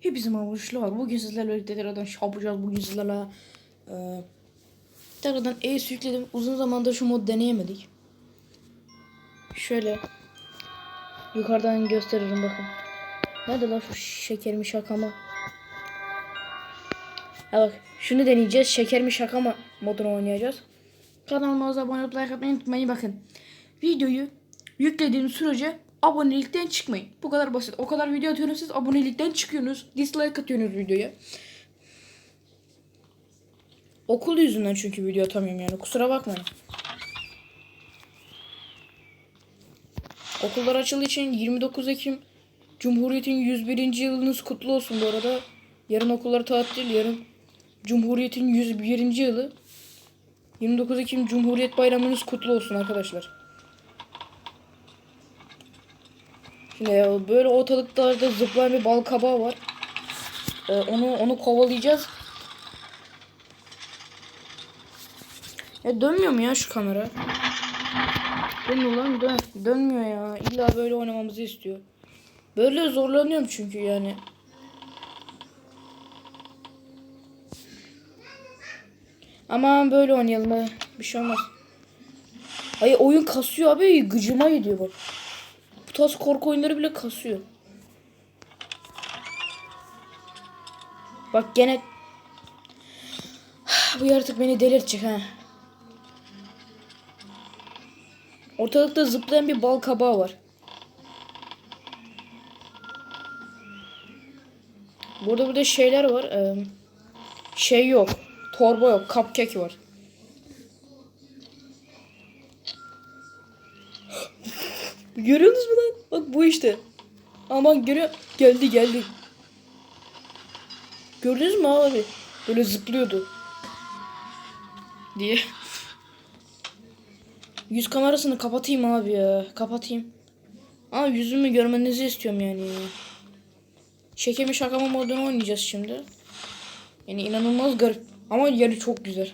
Hepinize merhabalar. Bugün sizlerle birlikte tekrardan şey yapacağız. Bugün sizlerle e, tekrardan ES yükledim. Uzun zamandır şu mod deneyemedik. Şöyle yukarıdan gösteririm bakın. Nerede lan şu şeker mi şaka mı? Ha bak şunu deneyeceğiz. Şeker mi şaka mı modunu oynayacağız. Kanalıma abone olup like atmayı unutmayın. Bakın videoyu yüklediğiniz sürece abonelikten çıkmayın. Bu kadar basit. O kadar video atıyorsunuz siz abonelikten çıkıyorsunuz. Dislike atıyorsunuz videoya. Okul yüzünden çünkü video atamıyorum yani. Kusura bakmayın. Okullar açıldığı için 29 Ekim Cumhuriyet'in 101. yılınız kutlu olsun bu arada. Yarın okullar tatil, yarın Cumhuriyet'in 101. yılı. 29 Ekim Cumhuriyet Bayramınız kutlu olsun arkadaşlar. Şimdi böyle ortalıklarda zıplayan bir bal kabağı var. Ee, onu onu kovalayacağız. Ya dönmüyor mu ya şu kamera? Dönmüyor lan dön. Dönmüyor ya. İlla böyle oynamamızı istiyor. Böyle zorlanıyorum çünkü yani. Aman böyle oynayalım. Bir şey olmaz. Ay oyun kasıyor abi. Gıcıma gidiyor bak. Tarz korku oyunları bile kasıyor. Bak gene bu yaratık beni delirtecek ha. Ortalıkta zıplayan bir bal kabağı var. Burada burada şeyler var. Ee, şey yok. Torba yok. Cupcake var. Görüyorsunuz mu lan? Bak bu işte. Aman görüyor. Geldi geldi. Gördünüz mü abi? Böyle zıplıyordu. Diye. Yüz kamerasını kapatayım abi ya. Kapatayım. Ama yüzümü görmenizi istiyorum yani. Şekemi şakama modunu oynayacağız şimdi. Yani inanılmaz garip. Ama yeri çok güzel.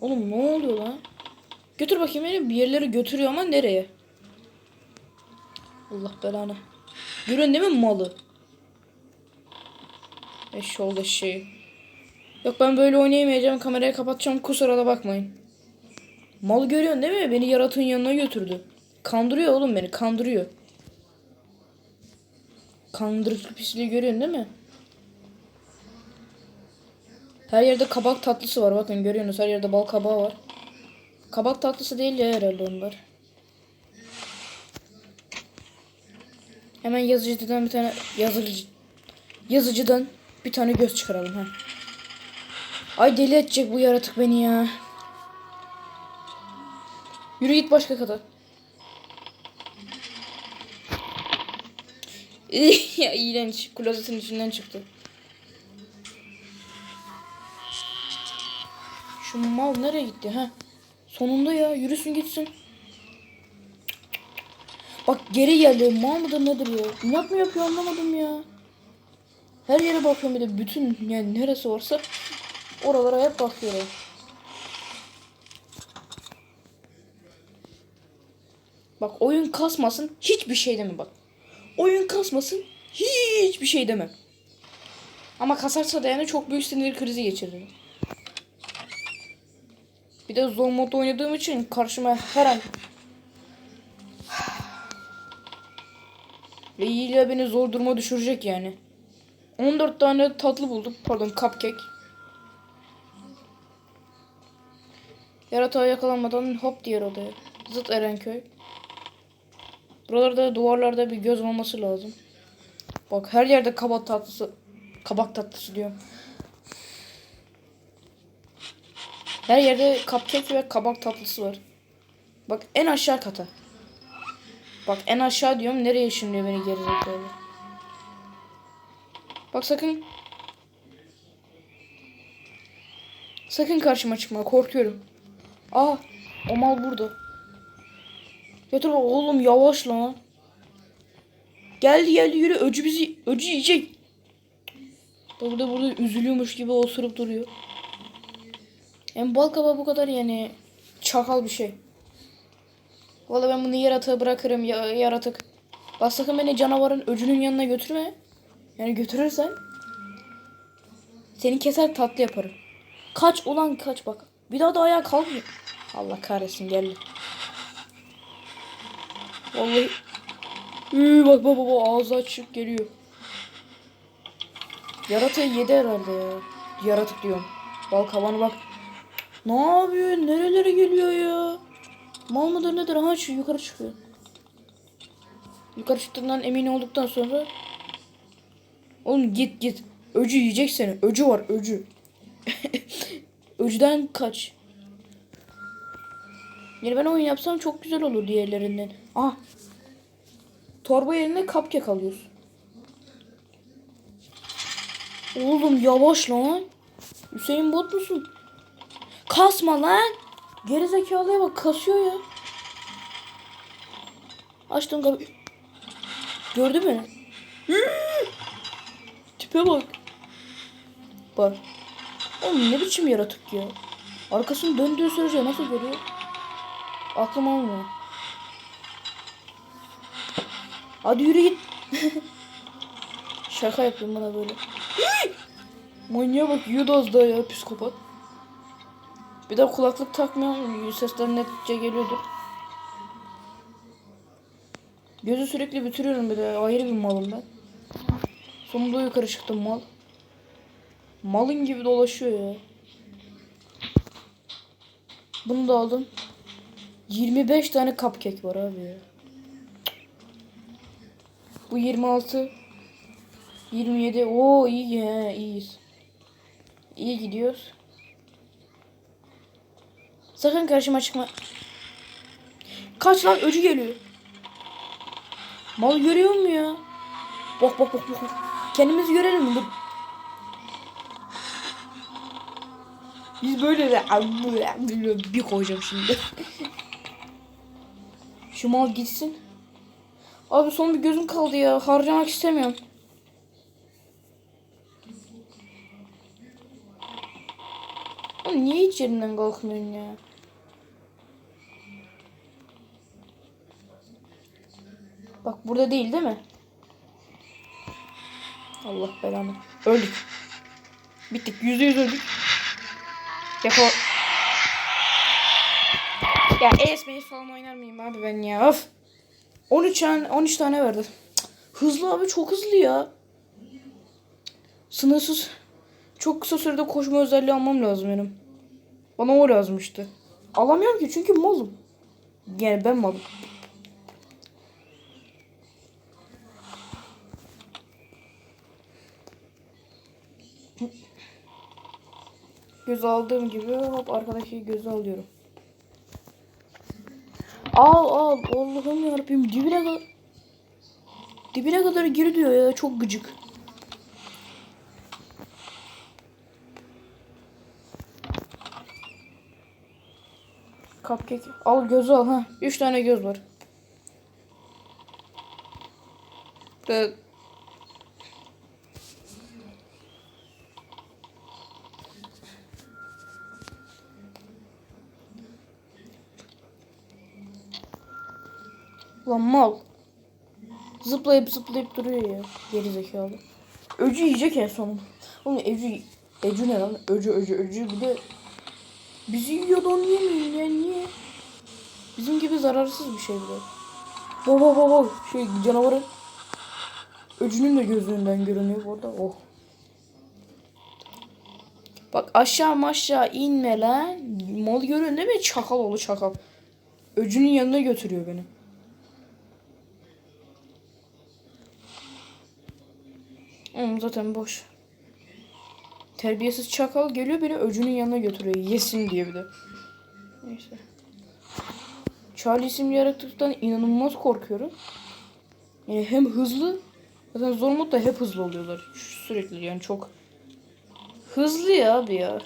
Oğlum ne oluyor lan? Götür bakayım beni. Bir yerlere götürüyor ama nereye? Allah belanı. Görün değil mi malı? Eşşoğlu eşeği. Yok ben böyle oynayamayacağım. Kamerayı kapatacağım. Kusura da bakmayın. Mal görüyorsun değil mi? Beni yaratığın yanına götürdü. Kandırıyor oğlum beni. Kandırıyor. Kandırıcı pisliği görüyorsun değil mi? Her yerde kabak tatlısı var. Bakın görüyorsunuz. Her yerde bal kabağı var. Kabak tatlısı değil ya herhalde onlar. Hemen yazıcıdan bir tane yazıcı yazıcıdan bir tane göz çıkaralım ha. Ay deli edecek bu yaratık beni ya. Yürü git başka kata. ya iğrenç. Klozetin içinden çıktı. Şu mal nereye gitti ha? Sonunda ya yürüsün gitsin. Bak geri geldi. Mal mıdır nedir ya? İnat mı yapıyor anlamadım ya. Her yere bakıyorum bir de bütün yani neresi varsa oralara hep bakıyorum. Bak oyun kasmasın hiçbir şey deme bak. Oyun kasmasın hiçbir şey deme. Ama kasarsa da yani çok büyük sinir krizi geçiririm. Bir de zor modda oynadığım için karşıma her an ve ile beni zor duruma düşürecek yani. 14 tane tatlı buldum. Pardon cupcake. Yaratığa yakalanmadan hop diğer odaya. Zıt Erenköy. Buralarda duvarlarda bir göz olması lazım. Bak her yerde kabak tatlısı. Kabak tatlısı diyorum. Her yerde cupcake ve kabak tatlısı var. Bak en aşağı kata. Bak en aşağı diyorum nereye ışınlıyor beni gerizekalı. Bak sakın. Sakın karşıma çıkma korkuyorum. Aa o mal burada. Götür oğlum yavaş lan. Geldi geldi yürü öcü bizi öcü yiyecek. Burada burada üzülüyormuş gibi osurup duruyor. Yani bal kabağı bu kadar yani çakal bir şey. Valla ben bunu yaratığa bırakırım ya, yaratık. Bak sakın beni canavarın öcünün yanına götürme. Yani götürürsen seni keser tatlı yaparım. Kaç ulan kaç bak. Bir daha da ayağa kalkmıyor. Allah kahretsin geldi. Vallahi. Üü, bak bak bak, ağzı açık geliyor. Yaratığı yedi herhalde ya. Yaratık diyorum. Bal kavanı bak. Ne yapıyor? Nerelere geliyor ya? Mal mıdır nedir? Ha şu yukarı çıkıyor. Yukarı çıktığından emin olduktan sonra Oğlum git git. Öcü yiyecek seni. Öcü var öcü. Öcüden kaç. Yani ben oyun yapsam çok güzel olur diğerlerinden. Ah. Torba yerine cupcake alıyorsun. Oğlum yavaş lan. Hüseyin bot musun? Kasma lan. Gerizekalıya bak kasıyor ya. Açtım kapı. Gördü mü? Tipe bak. Bak. Oğlum ne biçim yaratık ya. Arkasını döndüğü sürece nasıl görüyor? Aklım almıyor. Hadi yürü git. Şaka yapıyorum bana böyle. Manyağa bak yiyordu az daha ya psikopat. Bir de kulaklık takmıyorum. Sesler netçe geliyordur. Gözü sürekli bitiriyorum bir de. Ayrı bir malım ben. Sonunda yukarı çıktım mal. Malın gibi dolaşıyor ya. Bunu da aldım. 25 tane cupcake var abi ya. Bu 26. 27. Oo iyi ya iyiyiz. İyi gidiyoruz. Sakın karşıma çıkma. Kaç lan öcü geliyor. Mal görüyor mu ya? Bak bak bak bak. Kendimizi görelim mi? Biz böyle de bir koyacağım şimdi. Şu mal gitsin. Abi son bir gözüm kaldı ya. Harcamak istemiyorum. Oğlum niye hiç yerinden kalkmıyorsun ya? Bak burada değil değil mi? Allah belanı. Öldük. Bittik. Yüzde yüz öldük. Defol. Ya ESM'yi falan oynar mıyım abi ben ya? Of. 13 tane 13 tane verdi. Hızlı abi çok hızlı ya. Sınırsız. Çok kısa sürede koşma özelliği almam lazım benim. Bana o lazımmıştı. Alamıyorum ki çünkü malım. Yani ben malım. Göz aldığım gibi hop arkadaki gözü alıyorum. Al al Allah'ım yarabbim dibine kadar dibine kadar gir diyor ya çok gıcık. Cupcake al gözü al ha. Üç tane göz var. Ve Lan mal. Zıplayıp zıplayıp duruyor ya. Geri zekalı. Öcü yiyecek en sonunda. Oğlum Öcü, Öcü ne lan? Öcü Öcü Öcü bir de bizi yiyor da onu yemiyor ya niye? Bizim gibi zararsız bir şey bile. Bak bak bak bak. Şey canavarın öcünün de gözünden görünüyor burada. Oh. Bak aşağı aşağı inme lan. Mal görüyorsun değil mi? Çakal oğlu çakal. Öcünün yanına götürüyor beni. Oğlum zaten boş. Terbiyesiz çakal geliyor beni öcünün yanına götürüyor. Yesin diye bir de. Neyse. Charlie isimli yaratıktan inanılmaz korkuyorum. Yani hem hızlı zaten zor modda hep hızlı oluyorlar. Sürekli yani çok hızlı ya abi ya.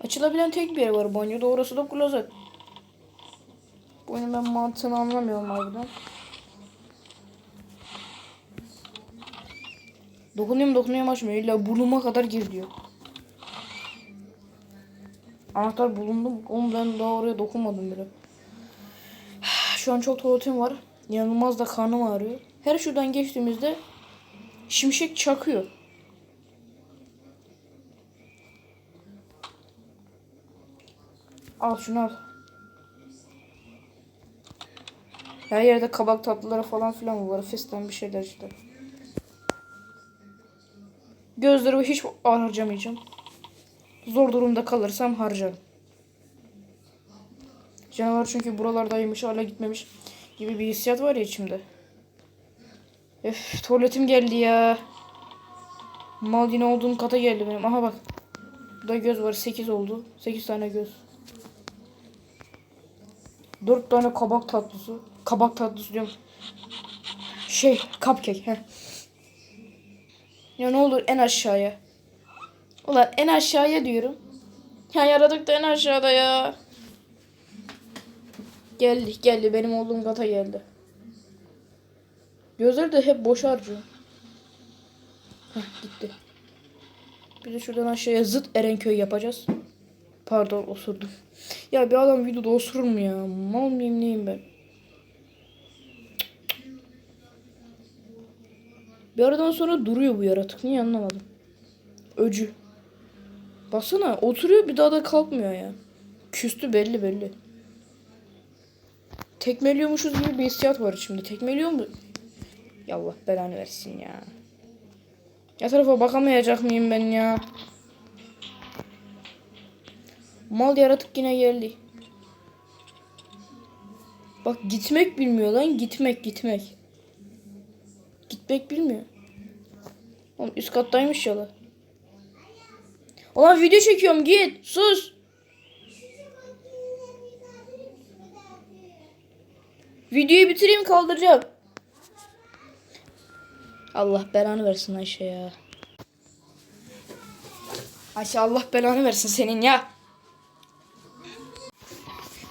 Açılabilen tek bir yer var banyoda orası da klozet. Bu ben mantığını anlamıyorum harbiden. Dokunuyorum dokunuyorum açmıyor. İlla burnuma kadar gir diyor. Anahtar bulundu. Oğlum ben daha oraya dokunmadım bile. Şu an çok tuvaletim var. İnanılmaz da karnım ağrıyor. Her şuradan geçtiğimizde şimşek çakıyor. Al şunu al. Her yerde kabak tatlıları falan filan var. Festten bir şeyler işte. Gözlerimi hiç harcamayacağım. Zor durumda kalırsam harcarım. Canavar çünkü buralardaymış hala gitmemiş gibi bir hissiyat var ya içimde. Öf tuvaletim geldi ya. Mal yine olduğum kata geldi benim. Aha bak. Burada göz var 8 oldu. 8 tane göz. 4 tane kabak tatlısı. Kabak tatlısı diyorum. Şey cupcake. Heh. Ya ne olur en aşağıya. Ulan en aşağıya diyorum. Ya yaradık da en aşağıda ya. Geldi geldi benim olduğum kata geldi. Gözleri de hep boş harcıyor. Heh, gitti. Bir de şuradan aşağıya zıt Erenköy yapacağız. Pardon osurdum. Ya bir adam videoda osurur mu ya? Mal mıyım neyim ben? Bir aradan sonra duruyor bu yaratık. Niye anlamadım. Öcü. Baksana oturuyor bir daha da kalkmıyor ya. Küstü belli belli. Tekmeliyormuşuz gibi bir hissiyat var şimdi. Tekmeliyor mu? Ya Allah belanı versin ya. Ya tarafa bakamayacak mıyım ben ya? Mal yaratık yine geldi. Bak gitmek bilmiyor lan. Gitmek gitmek. Gitmek bilmiyor. Oğlum üst kattaymış ya la. Ulan video çekiyorum git. Sus. Videoyu bitireyim kaldıracağım. Allah belanı versin Ayşe ya. Ayşe Allah belanı versin senin ya.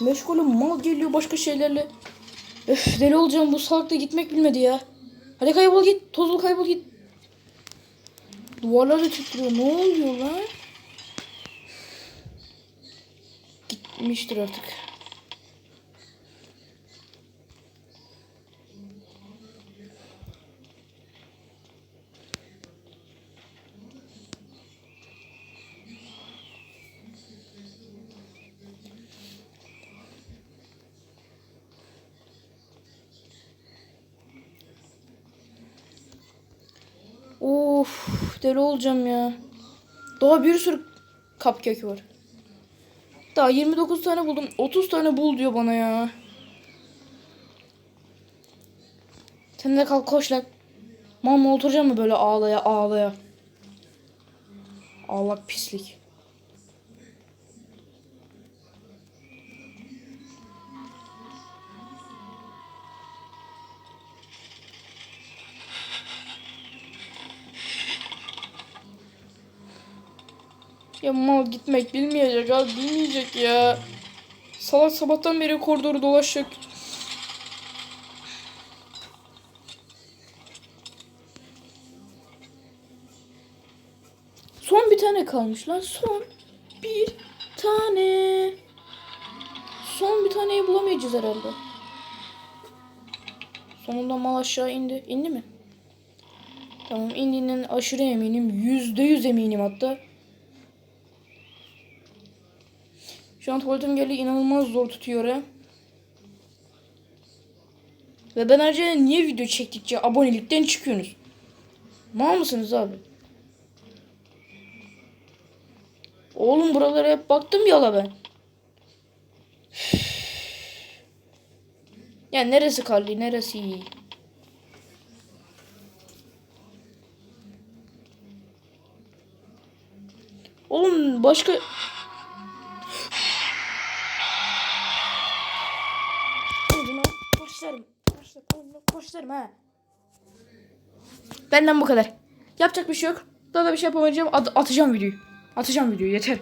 Meşgulüm mal geliyor başka şeylerle. Öf deli olacağım bu salakta gitmek bilmedi ya. Hadi kaybol git. Tozul kaybol git. Duvarlar da titriyor. Ne oluyor lan? Gitmiştir artık. Of deli olacağım ya. Daha bir sürü cupcake var. Daha 29 tane buldum. 30 tane bul diyor bana ya. Sen de kalk koş lan. Mama oturacağım mı böyle ağlaya ağlaya. Ağlak pislik. Ya mal gitmek bilmeyecek abi bilmeyecek ya. Salak sabahtan beri koridoru dolaşacak. Son bir tane kalmış lan son bir tane. Son bir taneyi bulamayacağız herhalde. Sonunda mal aşağı indi. İndi mi? Tamam indiğinden aşırı eminim. Yüzde yüz eminim hatta. Şu an tuvaletim geldi inanılmaz zor tutuyor ya. Ve ben ayrıca niye video çektikçe abonelikten çıkıyorsunuz? Mal mısınız abi? Oğlum buralara hep baktım yala ben. ya neresi kaldı neresi iyi? Oğlum başka... ha. Benden bu kadar. Yapacak bir şey yok. Daha da bir şey yapamayacağım. At- atacağım videoyu. Atacağım videoyu yeter.